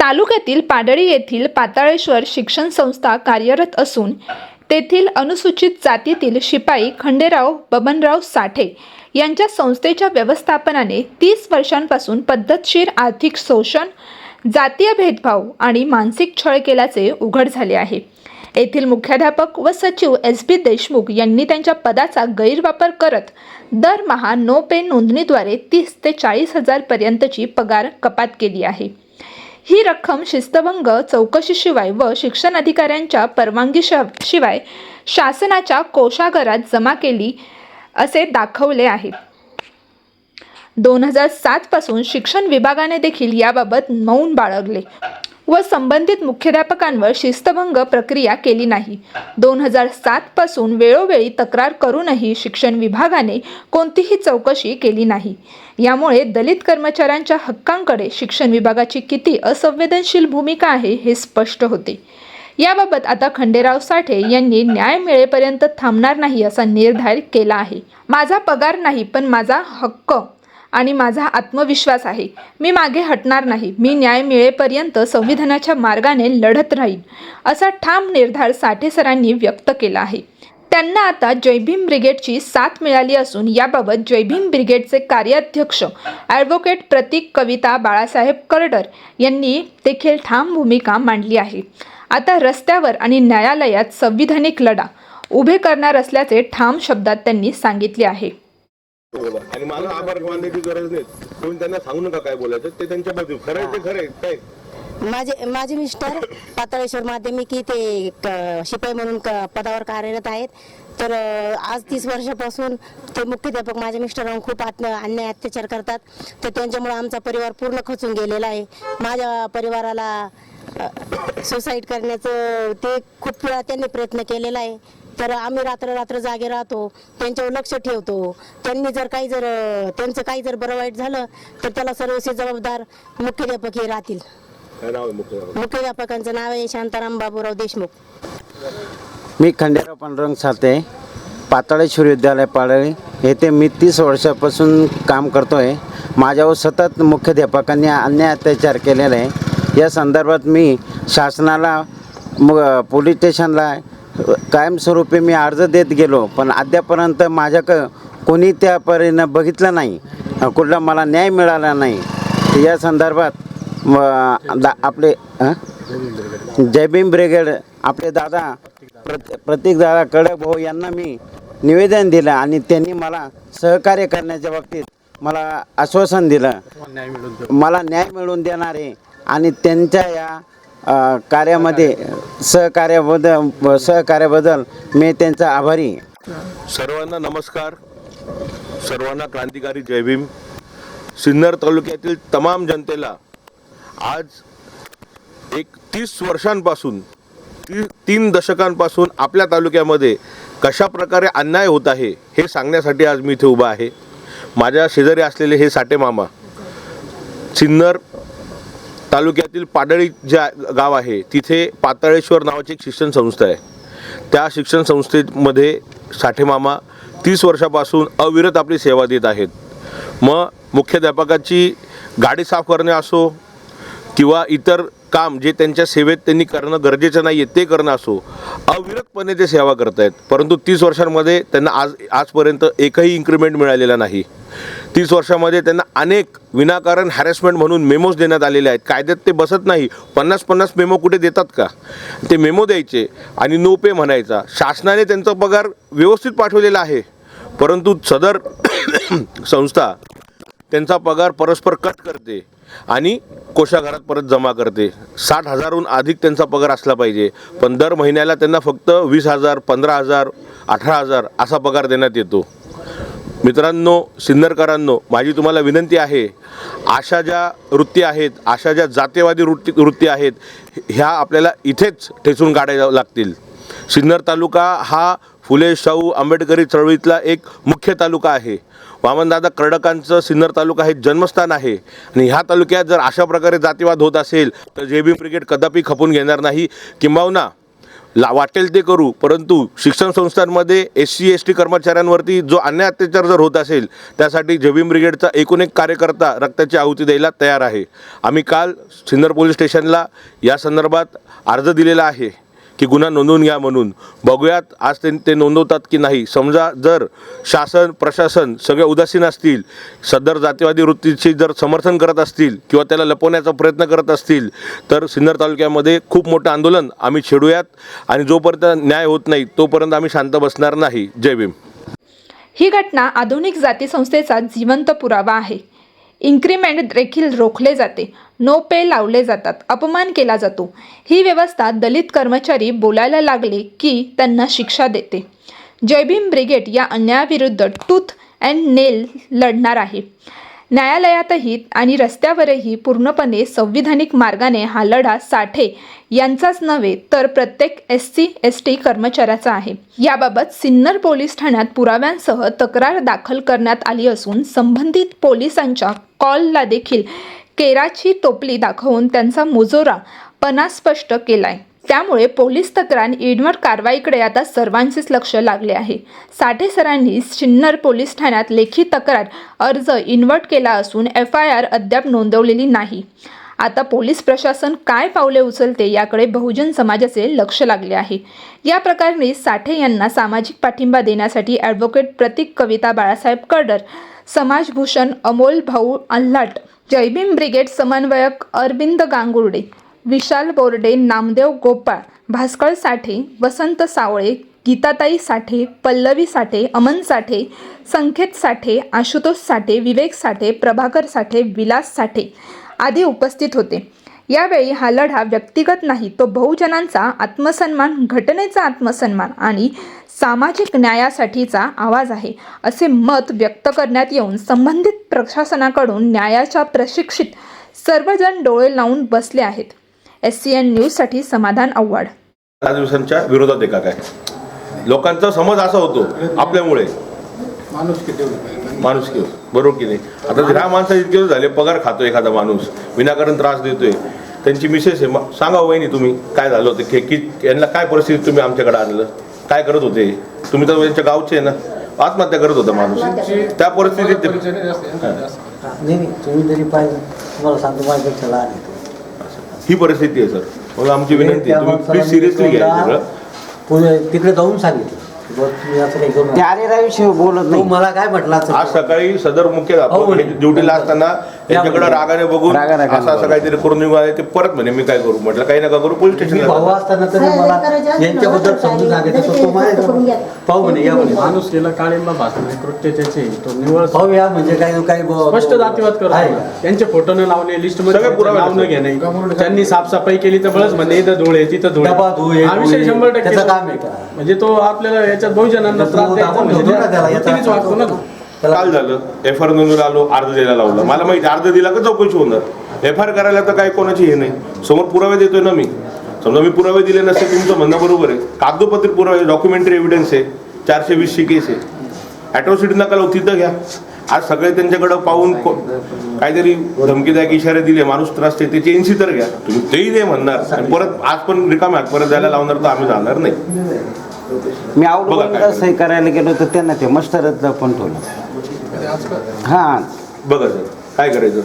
तालुक्यातील पाडळी येथील पाताळेश्वर शिक्षण संस्था कार्यरत असून तेथील अनुसूचित जातीतील शिपाई खंडेराव बबनराव साठे यांच्या संस्थेच्या व्यवस्थापनाने तीस वर्षांपासून पद्धतशीर आर्थिक शोषण जातीय भेदभाव आणि मानसिक छळ केल्याचे उघड झाले आहे. येथील मुख्याध्यापक व सचिव एस बी देशमुख यांनी त्यांच्या पदाचा गैरवापर करत दरमहा नो पे नोंदणीद्वारे तीस ते चाळीस हजारपर्यंतची पगार कपात केली आहे. ही रक्कम शिस्तभंग चौकशीशिवाय व शिक्षण अधिकाऱ्यांच्या परवानगी शिवाय शासनाच्या कोषागारात जमा केली असे दाखवले आहे. दोन हजार सातपासून शिक्षण विभागाने देखील याबाबत मौन बाळगले. व संबंधित मुख्याध्यापकांवर शिस्तभंग प्रक्रिया केली नाही. दोन हजार सातपासून वेळोवेळी तक्रार करूनही शिक्षण विभागाने कोणतीही चौकशी केली नाही. यामुळे दलित कर्मचाऱ्यांच्या हक्कांकडे शिक्षण विभागाची किती असंवेदनशील भूमिका आहे हे स्पष्ट होते. याबाबत आता खंडेराव साठे यांनी न्याय मिळेपर्यंत थांबणार नाही असा निर्धार केला आहे. माझा पगार नाही पण माझा हक्क आणि माझा आत्मविश्वास आहे. मी मागे हटणार नाही. मी न्याय मिळेपर्यंत संविधानाच्या मार्गाने लढत राहीन असा ठाम निर्धार साठे सरांनी व्यक्त केला आहे. त्यांना आता जयभीम ब्रिगेडची साथ मिळाली असून याबाबत जयभीम ब्रिगेडचे कार्याध्यक्ष ॲडव्होकेट प्रतीक कविता बाळासाहेब करडर यांनी देखील ठाम भूमिका मांडली आहे. आता रस्त्यावर आणि न्यायालयात संविधानिक लढा उभे करणार असल्याचे ठाम शब्दात त्यांनी सांगितले आहे. आणि मला आभार मानण्याची गरज नाही. तुम्ही त्यांना सांगू नका काय बोलायचं. ते त्यांच्या बाजू खरं आहे ते खरं आहे. काय? माझे माझे मिस्टर पाताळेश्वर माध्यमिक ते क- शिपाई म्हणून क- पदावर कार्यरत आहेत. तर अ, आज तीस वर्षापासून ते मुख्याध्यापक माझ्या मिस्टरांवर खूप आत्म अन्याय अत्याचार करतात. तर त्यांच्यामुळे आमचा परिवार पूर्ण खचून गेलेला आहे. माझ्या परिवाराला सुसाईड करण्याचं ते खूप वेळा त्यांनी प्रयत्न केलेला आहे. तर आम्ही रात्र रात्र जागे राहतो त्यांच्यावर लक्ष ठेवतो. त्यांनी जर काही जर त्यांचं काही जर बरं वाईट झालं तर त्याला सर्वस्वी जबाबदार मुख्याध्यापक हे राहतील. काय नाव आहे मुख्य मुख्याध्यापकांचं नाव आहे शांताराम बाबूराव देशमुख. मी खंडेराव पांडुरंग साते पाताळेश्वर विद्यालय पाडळी येथे मी तीस वर्षापासून काम करतो आहे माझ्यावर सतत मुख्याध्यापकांनी अन्याय अत्याचार केलेला आहे. या संदर्भात मी शासनाला मग पोलीस स्टेशनला कायमस्वरूपी मी अर्ज देत गेलो पण अद्यापर्यंत माझ्याक कोणी त्या परीनं बघितलं नाही. कुठला मला न्याय मिळाला नाही. या संदर्भात म- दा आपले हं? जय भीम ब्रिगेड आपले दादा प्रत प्रतीक दादा कडक भाऊ यांना मी निवेदन दिलं आणि त्यांनी मला सहकार्य करण्याच्या बाबतीत मला आश्वासन दिलं. मला न्याय मिळवून देणारे आणि त्यांच्या या कार्यामध्ये सहकार्याबद्दल सहकार्याबद्दल मी त्यांचा आभारी. सर्वांना नमस्कार. सर्वांना क्रांतिकारी जय भीम. सिन्नर तालुक्यातील तमाम जनतेला आज एक तीस वर्षांपासून ती तीन दशकांपासून आपल्या तालुक्यामध्ये कशा प्रकारे अन्याय होत आहे हे सांगण्यासाठी आज मी इथे उभा आहे. माझ्या शेजारी असलेले हे साठे मामा सिन्नर तालुक्यातील पाडळी जे गाव आहे तिथे पाताळेश्वर नावाची एक शिक्षण संस्था आहे. त्या शिक्षण संस्थेमध्ये साठेमामा तीस वर्षापासून अविरत आपली सेवा देत आहेत. मग मुख्याध्यापकाची गाडी साफ करणे असो किंवा इतर काम जे त्यांच्या सेवेत त्यांनी करणं गरजेचं नाही आहे ते करणं असो अविरतपणे ते सेवा करत आहेत परंतु तीस वर्षांमध्ये त्यांना आज आजपर्यंत एकही इन्क्रीमेंट मिळालेला नाही. तीस वर्षामध्ये त्यांना अनेक विनाकारण हॅरेसमेंट म्हणून मेमोज देण्यात आलेले आहेत. कायद्यात ते बसत नाही. पन्नास पन्नास मेमो कुठे देतात का? ते मेमो द्यायचे आणि नो पे म्हणायचा. शासनाने त्यांचा पगार व्यवस्थित पाठवलेला आहे. परंतु सदर संस्था त्यांचा पगार परस्पर कट करते. आणि कोशाघरात परत जमा करते. साठ हजारहून अधिक त्यांचा पगार असला पाहिजे. पण दर महिन्याला त्यांना फक्त वीस हजार पंधरा हजार अठरा हजार असा पगार देण्यात येतो. मित्रांनो सिन्नरकरांनो माझी तुम्हाला विनंती आहे अशा ज्या वृत्ती आहेत अशा ज्या जातीवादी वृत्ती वृत्ती आहेत ह्या आपल्याला इथेच ठेचून काढायला लागतील. सिन्नर तालुका हा फुले शाहू आंबेडकरी चळवळीतला एक मुख्य तालुका आहे. वामनदादा कर्डकांचं सिन्नर तालुका हे जन्मस्थान आहे. आणि ह्या तालुक्यात जर अशा प्रकारे जातीवाद होत असेल तर जे बी ब्रिगेड कदापि खपून घेणार नाही. किंबहुना ला वाटेल ते करू परंतु शिक्षण संस्थांमध्ये एस सी एस टी कर्मचाऱ्यांवरती जो अन्याय अत्याचार जर होत असेल त्यासाठी जेबीम ब्रिगेडचा एकूण एक कार्यकर्ता रक्ताची आहुती द्यायला तयार आहे. आम्ही काल सिन्नर पोलीस स्टेशनला या संदर्भात अर्ज दिलेला आहे. की गुन्हा नोंदवून घ्या म्हणून. बघूयात आज ते ते नोंदवतात की नाही. समजा जर शासन प्रशासन सगळे उदासीन असतील सदर जातीवादी वृत्तीचे जर समर्थन करत असतील किंवा त्याला लपवण्याचा प्रयत्न करत असतील तर सिन्नर तालुक्यामध्ये खूप मोठं आंदोलन आम्ही छेडूयात आणि जोपर्यंत न्याय होत नाही तोपर्यंत आम्ही शांत बसणार नाही. जय भीम. ही घटना आधुनिक जाती संस्थेचा जिवंत पुरावा आहे. इन्क्रिमेंट देखील रोखले जाते. नो पे लावले जातात. अपमान केला जातो. ही व्यवस्था दलित कर्मचारी बोलायला लागले की त्यांना शिक्षा देते. जयभीम ब्रिगेड या अन्यायाविरुद्ध टूथ अँड नेल लढणार आहे. न्यायालयातही आणि रस्त्यावरही पूर्णपणे संविधानिक मार्गाने हा लढा साठे यांचाच नव्हे तर प्रत्येक एस सी एस टी कर्मचाऱ्याचा आहे. याबाबत सिन्नर पोलीस ठाण्यात पुराव्यांसह तक्रार दाखल करण्यात आली असून संबंधित पोलिसांच्या कॉलला देखील केराची टोपली दाखवून त्यांचा मुजोरा पणा स्पष्ट केलाय. त्यामुळे पोलीस तक्रार ईडवर कारवाईकडे आता सर्वांचेच लक्ष लागले आहे. साठे सरांनी सिन्नर पोलीस ठाण्यात लेखी तक्रार अर्ज इन्व्हर्ट केला असून एफ आय आर अद्याप नोंदवलेली नाही. आता पोलीस प्रशासन काय पावले उचलते याकडे बहुजन समाजाचे लक्ष लागले आहे. या प्रकरणी साठे यांना सामाजिक पाठिंबा देण्यासाठी ॲडव्होकेट प्रतीक कविता बाळासाहेब कडर समाजभूषण अमोल भाऊ आल्हाट जयभीम ब्रिगेड समन्वयक अरविंद गांगुर्डे विशाल बोर्डे नामदेव गोपाळ भास्कर साठे वसंत सावळे गीताताई साठे पल्लवी साठे अमन साठे संकेत साठे आशुतोष साठे विवेक साठे प्रभाकर साठे विलास साठे आदी उपस्थित होते. यावेळी हा लढा व्यक्तिगत नाही तो बहुजनांचा आत्मसन्मान घटनेचा आत्मसन्मान आणि सामाजिक न्यायासाठीचा आवाज आहे. असे मत व्यक्त करण्यात येऊन संबंधित प्रशासनाकडून न्यायाच्या प्रशिक्षित सर्वजण डोळे लावून बसले आहेत. एस सी एन न्यूजसाठी समाधान आव्हाड. दहा दिवसांच्या विरोधात एका काय लोकांचा समज असा होतो आपल्यामुळे. माणूस की बरोबर की नाही? आता ह्या माणसा इतके झाले पगार खातो एखादा माणूस विनाकारण त्रास देतोय. त्यांची मिसेस आहे. मग सांगा हो वहिनी तुम्ही काय झालं होतं? की यांना काय परिस्थिती तुम्ही आमच्याकडे आणलं? काय करत होते? तुम्ही तर यांच्या गावचे आहे ना. आत्महत्या करत होता माणूस. त्या परिस्थितीत नाही नाही तुम्ही तरी पाहिजे तुम्हाला सांगतो माझ्यापेक्षा लहान आहे तो. ही परिस्थिती आहे सर. म्हणून आमची विनंती आहे. तुम्ही प्लीज सिरियसली घ्या हे सगळं. पुढे तिकडे जाऊन सांगितलं. बुवा तुम्ही असं काही करू ते नका. आरेराविषयी बोलत तो नाही मला काय म्हटला? आज सकाळी सदर मुख्य हो म्हणे. ड्युटीला असताना त्यांच्याकडे रागाने बघून असं असं काहीतरी करून निघाले ते परत म्हणे मी काय करू म्हटलं काही नका करू पोलीस मी स्टेशनला भाऊ. असताना तरी मला यांच्याबद्दल समजून सांगितलं पाहू म्हणे या म्हणे माणूस गेला काळिंबा भासणे कृत्य त्याचे तो निवळ पाहू या म्हणजे काही काही स्पष्ट जातीवाद आहे करतो? त्यांचे फोटो न लावणे लिस्ट सगळे मध्ये पुरावे नाव न असतात. घेणे त्यांनी साफसफाई केली तर बळच म्हणणे इथं धुळे तिथं धुळे हे हा विषय शंभर टक्के त्याचं काम आहे का? म्हणजे तो आपल्याला याच्यात बहुजनांना त्रास द्यायचा म्हणजे ना त्याला, वागतो काल झालं. एफ आर नोंदवून आलो अर्ज द्यायला लावला. मला माहिती अर्ज दिला का चौकशी होणार? एफ आर करायला तर काही कोणाची हे नाही. समोर पुरावे देतोय ना मी. समजा मी पुरावे दिले नसते तुमचं म्हणणं बरोबर आहे. कागदोपत्री पुरावे डॉक्युमेंटरी एव्हिडन्स आहे. चारशे वीसची केस आहे. ॲट्रॉसिटी नका लावू तिथं घ्या. आज सगळे त्यांच्याकडं पाहून काहीतरी धमकीदायक इशारे दिले. माणूस त्रास ते त्याची एनसी तर घ्या. तुम्ही तेही नाही म्हणणार. आणि परत आज पण रिकामे हात परत द्यायला लावणार तर आम्ही जाणार नाही. मी बघा आउटगोईंगला काय सही करायला गेलो तर त्यांना ते मस्टरच पण ठेवलं. हां. बघा सर काय करायचं?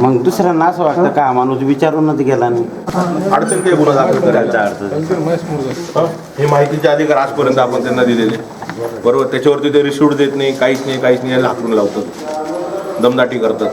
मग दुसऱ्यांना असं वाटतं का? हा माणूस विचारूनच गेला नाही. अडचण काय गुन्हा दाखल करायचा अर्थ हं? हे माहितीचे अधिकार आजपर्यंत आपण त्यांना दिलेले. बरोबर? त्याच्यावरती ते रिसिव्ह देत नाही काहीच नाही काहीच नाही हाकून लावतात. दमदाटी करतात.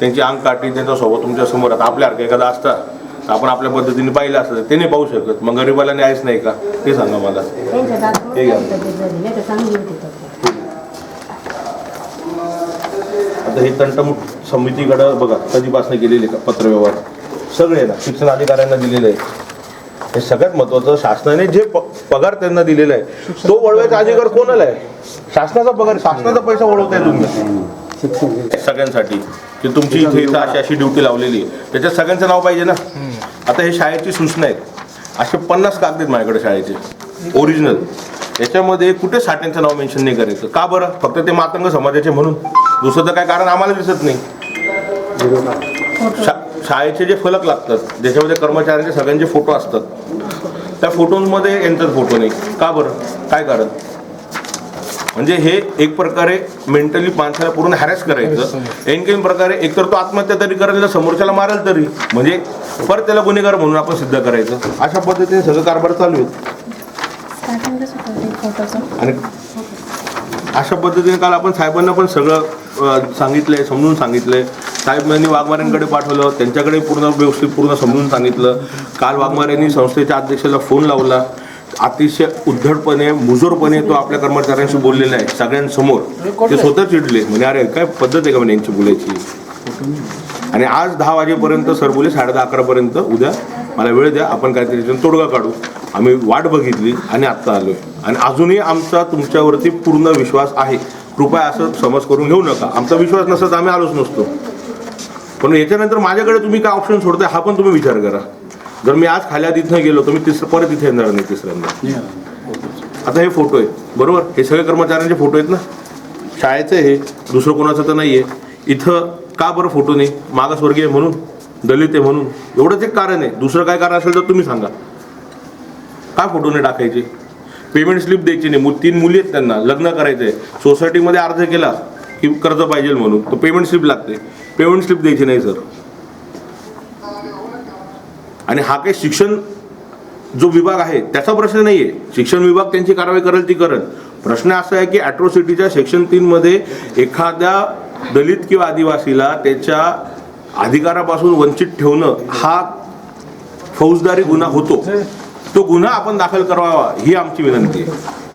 त्यांची अंग काठी त्यांचा स्वभाव तुमच्यासमोर आता आपल्यासारखं एखादा असता. तर आपण आपल्या पद्धतीने पाहिलं असतं ते नाही पाहू शकत. मग गरीबाला न्यायच नाही का? ते सांगा मला. आता हे तंटमुट समितीकडं बघा कधीपासून गेलेले का? पत्रव्यवहार. सगळे ना शिक्षण अधिकाऱ्यांना दिलेले आहे. हे सगळ्यात महत्वाचं शासनाने जे पगार त्यांना दिलेला आहे तो वळवायचा अधिकार कोणाला आहे? शासनाचा पगार शासनाचा पैसा वळवताय तुम्ही. सगळ्यांसाठी. की तुमची इथे इथं अशी अशी ड्युटी लावलेली आहे. त्याच्यात सगळ्यांचं नाव पाहिजे ना? आता हे शाळेची सूचना आहेत. असे पन्नास कागद आहेत माझ्याकडे शाळेचे. ओरिजिनल याच्यामध्ये कुठे साठ्यांचं नाव मेन्शन नाही करायचं. का बरं? फक्त ते मातंग समाजाचे म्हणून. दुसरं तर काय कारण आम्हाला दिसत नाही. शा- शाळेचे जे फलक लागतात ज्याच्यामध्ये कर्मचाऱ्यांचे सगळ्यांचे फोटो असतात त्या फोटोंमध्ये यांचाच फोटो नाही. का बरं? काय कारण? म्हणजे हे एक प्रकारे मेंटली माणसाला पूर्ण हॅरेस करायचं. आणखीन प्रकारे एकतर तो आत्महत्या तरी करेल ना समोरच्याला मारेल तरी. म्हणजे परत त्याला गुन्हेगार म्हणून आपण सिद्ध करायचं. अशा पद्धतीने सगळं कारभार चालू आहे. आणि अशा पद्धतीने काल आपण साहेबांना पण सगळं सांगितलंय समजून सांगितलंय. साहेबांनी वाघमाऱ्यांकडे पाठवलं त्यांच्याकडे पूर्ण व्यवस्थित पूर्ण समजून सांगितलं. काल वाघमाऱ्यांनी संस्थेच्या अध्यक्षाला फोन लावला. अतिशय उद्धटपणे मुजोरपणे तो आपल्या कर्मचाऱ्यांशी बोललेला आहे सगळ्यांसमोर. ते स्वतः चिडले. म्हणजे अरे काय पद्धत आहे का म्हणे यांची बोलायची? आणि आज दहा वाजेपर्यंत सर बोले साडे दहा अकरापर्यंत उद्या मला वेळ द्या आपण काहीतरी तोडगा काढू. आम्ही वाट बघितली आणि आत्ता आलोय. आणि अजूनही आमचा तुमच्यावरती पूर्ण विश्वास आहे. कृपया असं समज करून घेऊ नका. आमचा विश्वास नसता आम्ही आलोच नसतो. पण याच्यानंतर माझ्याकडे तुम्ही काय ऑप्शन सोडताय हा पण तुम्ही विचार करा. जर मी आज खाल्या तिथनं गेलो तर मी तिसरं परत इथे येणार नाही तिसऱ्यांदा. आता हे फोटो आहे बरोबर? हे सगळे कर्मचाऱ्यांचे फोटो आहेत ना? शाळेचं आहे हे दुसरं कोणाचं तर नाही आहे इथं का बरं फोटो नाही? मागासवर्गीय म्हणून दलित आहे म्हणून. एवढंच एक कारण आहे. दुसरं काय कारण असेल तर तुम्ही सांगा. का फोटो नाही टाकायचे? पेमेंट स्लिप द्यायची नाही. मु- तीन मुली आहेत त्यांना लग्न करायचं आहे सोसायटीमध्ये अर्ज केला की कर्ज पाहिजे म्हणून. तर पेमेंट स्लिप लागते. पेमेंट स्लिप द्यायची नाही सर आणि हा काही शिक्षण जो विभाग आहे त्याचा प्रश्न नाही आहे शिक्षण विभाग त्यांची कारवाई करेल ती करेल. प्रश्न असा आहे की ॲट्रोसिटीच्या सेक्शन तीनमध्ये एखाद्या दलित किंवा आदिवासीला त्याच्या अधिकारापासून वंचित ठेवणं हा फौजदारी गुन्हा होतो. तो गुन्हा आपण दाखल करावा ही आमची विनंती आहे.